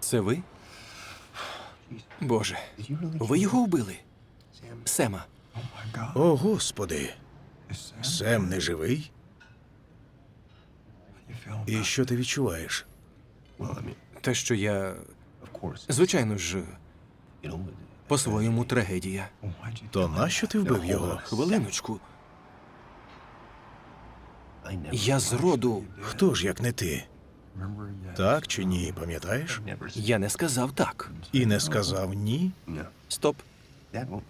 Це ви? Боже, ви його вбили? Сема. О, господи, Сем не живий? І що ти відчуваєш? Те, що я. Звичайно ж, по-своєму трагедія. То нащо ти вбив його? Хвилиночку. Я зроду. Хто ж як не ти? Так чи ні, пам'ятаєш? Я не сказав так. І не сказав ні? Стоп.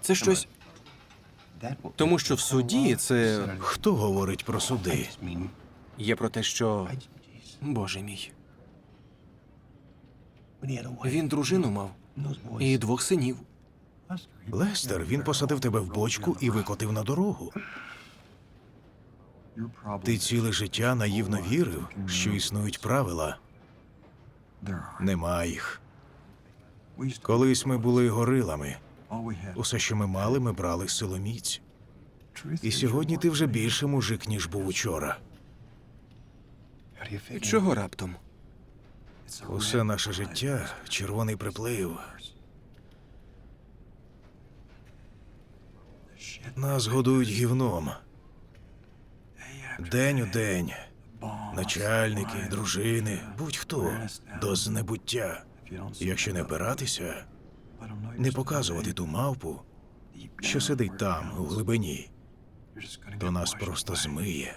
Це щось. Тому що в суді це Хто говорить про суди? є про те, що. Боже мій. Він дружину мав і двох синів. Лестер, він посадив тебе в бочку і викотив на дорогу. Ти ціле життя наївно вірив, що існують правила. Нема їх. Колись ми були горилами. Усе, що ми мали, ми брали силоміць. І сьогодні ти вже більше мужик, ніж був учора. Чого раптом? Усе наше життя червоний приплив. Нас годують гівном. День у день. Начальники, дружини, будь-хто до знебуття. Якщо не опиратися, не показувати ту мавпу, що сидить там, у глибині, то нас просто змиє.